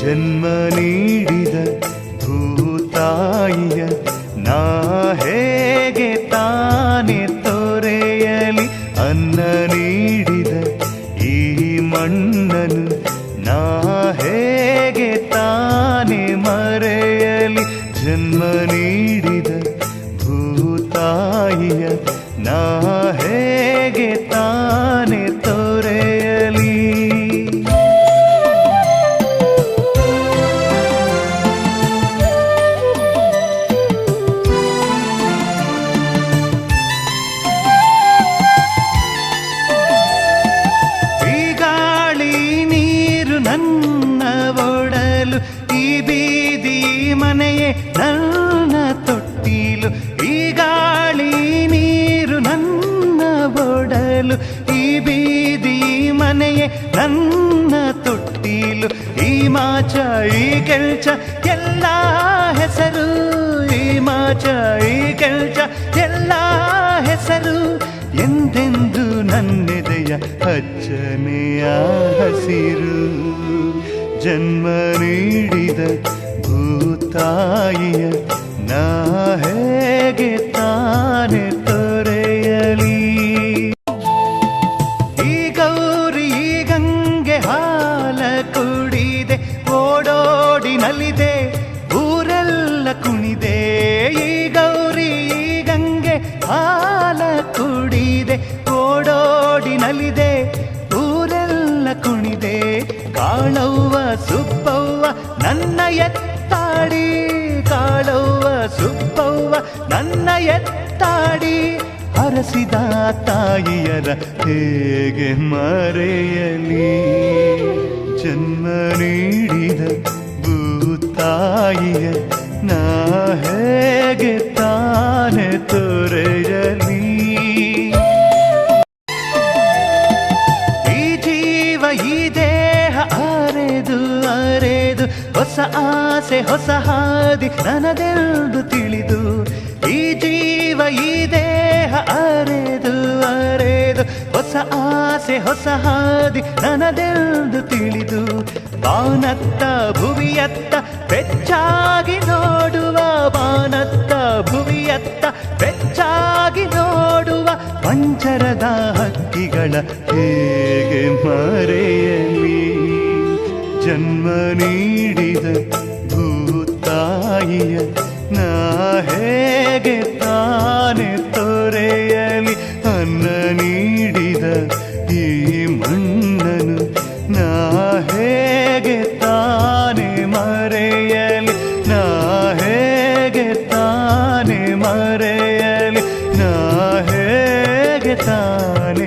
ಜನ್ಮ ನೀಡಿದ ಭೂತಾಯಿಯ, ನಾ ಹೇಗೆ ತಾನೆ ತೊರೆಯಲಿ ಅನ್ನ ನೀಡಿದ ಈ ಮಣ್ಣನು ನಾ ಹೇಗೆ ತಾನೆ ಮರೆಯಲಿ ಜನ್ಮ ನೀಡಿದ ಭೂತಾಯಿಯ, ನಾ ಹೇಗೆ ತಾನೆ ನನ್ನ ತೊಟ್ಟಿಲು ಈ ಮಾಚ, ಈ ಕೆಲ್ಚ ಎಲ್ಲ ಹೆಸರು, ಈ ಮಾಚ, ಈ ಕೆಲ್ಚ ಎಲ್ಲ ಹೆಸರು. ಎಂದೆಂದು ನನ್ನೆದೆಯ ಅಚ್ಚನೆಯ ಹಸಿರು. ಜನ್ಮ ನೀಡಿದ ಭೂತಾಯಿಯ ಕುಣಿದೆ, ಕಾಳವ್ವ ಸುಬ್ಬವ್ವ ನನ್ನ ಎತ್ತಾಡಿ, ಕಾಳವ್ವ ಸುಬ್ಬವ್ವ ನನ್ನ ಎತ್ತಾಡಿ, ಹರಸಿದ ತಾಯಿಯರ ಹೇಗೆ ಮರೆಯಲಿ? ಜನ್ಮ ನೀಡಿದ ಭೂತಾಯಿಯ ನಾ ಹೊಸ ಆಸೆ, ಹೊಸ ಹಾದಿ ನನದೆಂದು ತಿಳಿದು, ಈ ಜೀವ, ಈ ದೇಹ ಅರೆದು ಅರೆದು, ಹೊಸ ಆಸೆ, ಹೊಸ ಹಾದಿ ನನದೆಂದು ತಿಳಿದು, ಬಾನತ್ತ, ಭುವಿಯತ್ತ, ಬೆಚ್ಚಾಗಿ ನೋಡುವ, ಬಾನತ್ತ, ಭುವಿಯತ್ತ, ಬೆಚ್ಚಾಗಿ ನೋಡುವ, ಪಂಚರದ ಹಕ್ಕಿಗಳ ಹೇಗೆ ಮರೆಯಲಿ ಜನ್ಮ ನೀಡಿದ ಭೂತಾಯಿಯ, ನಾ ಹೇಗೆ ತಾನೆ ತೊರೆಯಲಿ? ಅನ್ನ ನೀಡಿದ ಈ ಮಣ್ಣನು ನಾ ಹೇಗೆ ತಾನೆ ಮರೆಯಲಿ? ನಾ ಹೇಗೆ ತಾನೆ ಮರೆಯಲಿ? ನಾ ಹೇಗೆ ತಾನೆ